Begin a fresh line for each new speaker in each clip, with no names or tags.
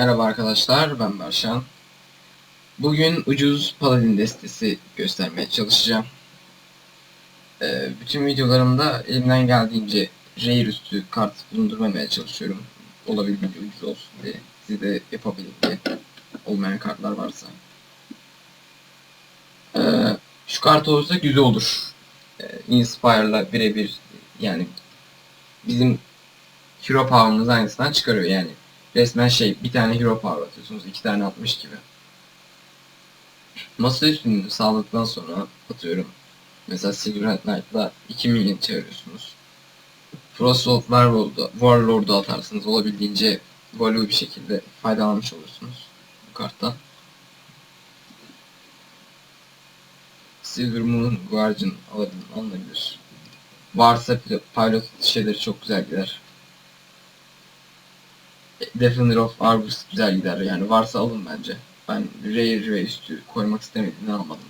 Merhaba arkadaşlar, ben Berşan. Bugün ucuz paladin destesi göstermeye çalışacağım. Ee, bütün videolarımda elimden geldiğince rare üstü kart bulundurmamaya çalışıyorum. Olabildiğince ucuz olsun diye. Siz de yapabilin diye. Olmayan kartlar varsa. Ee, şu kart olursa güzel olur. Ee, Inspire'la birebir yani bizim hero power'ımız aynısından çıkarıyor yani resmen şey bir tane hero power atıyorsunuz iki tane atmış gibi. Masa üstünlüğünü sağladıktan sonra atıyorum. Mesela Silver Knight'la 2 milyon çeviriyorsunuz. Frostwolf Warlord'u, Warlord'u atarsınız olabildiğince value bir şekilde faydalanmış olursunuz bu karttan. Silver Moon Guardian alabilir. Varsa pilot şeyleri çok güzel gider. Defender of Argus güzel gider yani varsa alın bence. Ben Rare ve üstü koymak istemediğimden almadım.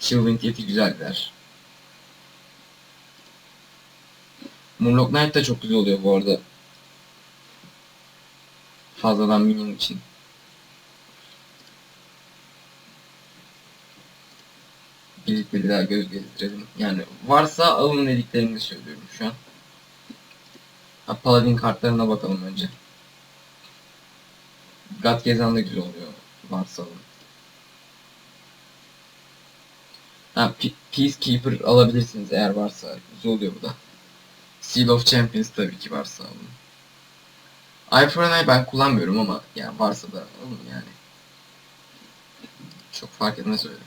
Chillwind yeti güzel gider. Murloc Knight da çok güzel oluyor bu arada. Fazladan minion için. Birlikte bir daha göz gezdirelim. Yani varsa alın dediklerini söylüyorum şu an. Paladin kartlarına bakalım önce. God Gezan da güzel oluyor. Varsa alın. Ha, Pe- Peacekeeper alabilirsiniz eğer varsa. Güzel oluyor bu da. Seal of Champions tabii ki varsa alın. Eye for an Eye ben kullanmıyorum ama yani varsa da alın yani. Çok fark etmez öyle.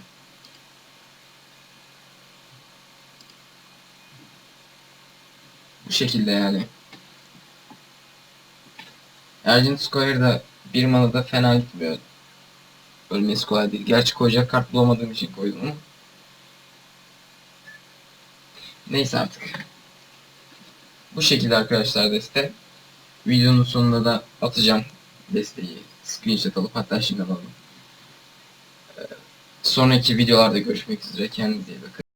Bu şekilde yani. Argent Square'da bir manada fena gitmiyor. Ölmesi kolay değil. Gerçi koyacak kart bulamadığım için koydum. Neyse artık. Bu şekilde arkadaşlar deste. Videonun sonunda da atacağım desteği. Screenshot alıp hatta şimdi alalım. Ee, Sonraki videolarda görüşmek üzere. Kendinize iyi bakın.